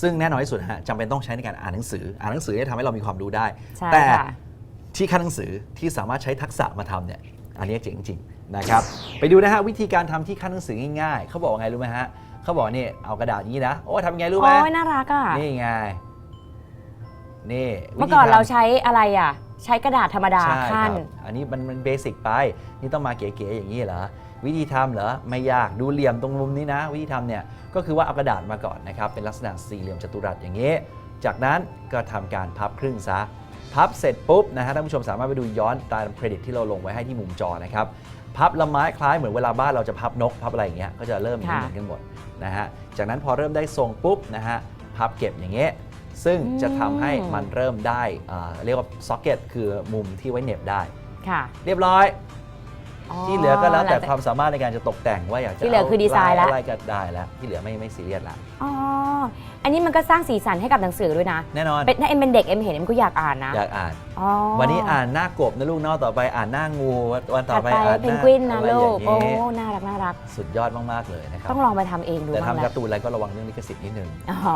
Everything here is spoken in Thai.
ซึ่งแน่นอนที่สุดฮะจำเป็นต้องใช้ในการอ่านหนังสือ อ่านหนังสือจะทำให้เรามีความรู้ได้ ใช่แต่ค่ะ ที่ขั้นหนังสือที่สามารถใช้ทักษะมาทำเนี่ยอันนี้เจ๋งจริงนะครับไปดูนะฮะวิธีการทำที่ขั้นหนังสือง่ายๆเขาบอกว่าไงรู้ไหมฮะเขาบอกนี่เอากระดาษอย่างนี้นะโอ้ทำยังไงรู้ไหมโอ้ยน่ารักอะ นี่ไงนี่วิธีเมื่อก่อนทำเราใช้อะไรอะ ใช้กระดาษธรรมดาใช่คขั้รันบอันนี้มันมันเบสิกไป นี่ต้องมาเก๋ๆอย่างนี้เหรอ วิธีทำเหรอ ไม่ยากดูเหลี่ยมตรงมุมนี้นะ วิธีทำเนี่ย ก็คือว่าเอากระดาษมาก่อนนะครับ เป็นลักษณะสี่เหลี่ยมจัตุรัสอย่างนี้ จากนั้นก็ทำการพับครึ่งซะ พับเสร็จปุ๊บนะฮะท่านผู้ชมสามารถไปดูย้อนตามเครดิตที่เราลงไว้ให้ที่มุมจอนะครับ พับละไม้คล้ายเหมือนเวลาบ้านเราจะพับนกพับอะไรอย่างเงี้ย ก็จะเริ่มอย่างนี้ค่ะ เหมือนกันหมดนะฮะ จากนั้นพอเริ่มได้ทรงปุ๊บนะฮะ พับเก็บอย่างเงี้ย ซึ่งจะทำให้มันเริ่มได้อ่าเรียกว่าซ็อกเก็ตคือมุมที่ไว้เหน็บได้ ค่ะ เรียบร้อย ที่เหลือก็แล้วแต่หงจความสามารถในการจะตกแต่งว่าอยากจะที่เหลือคือดีไซน์ละอะไรก็ได้แล้วที่เหลือไม่ไม่ซีเรียสละอ๋ออันนี้มันก็สร้างสีสันให้กับหนังสือด้วยนะแน่นอนเป็นถ้าเอ็มเป็นเด็กเอ็มเห็นเอ็มก็อยากอ่านนะอยากอ่านอ๋อวันนี้อ่านหน้ากบนะลูกเนอกต่อไปอ่านหน้างูวันต่อถัดไปไปอ่านเพหนน้ากวินนะอะไรลูอกย่างโอ้นี้น่ารักน่ารัก สุดยอดมากๆเลยนะครับต้องลองไปทำเองดูแต่บ้างทำแหการ์ละตูนอะไรก็ระวังเรื่องลิขสิทธิ์นิดนึงอ๋อ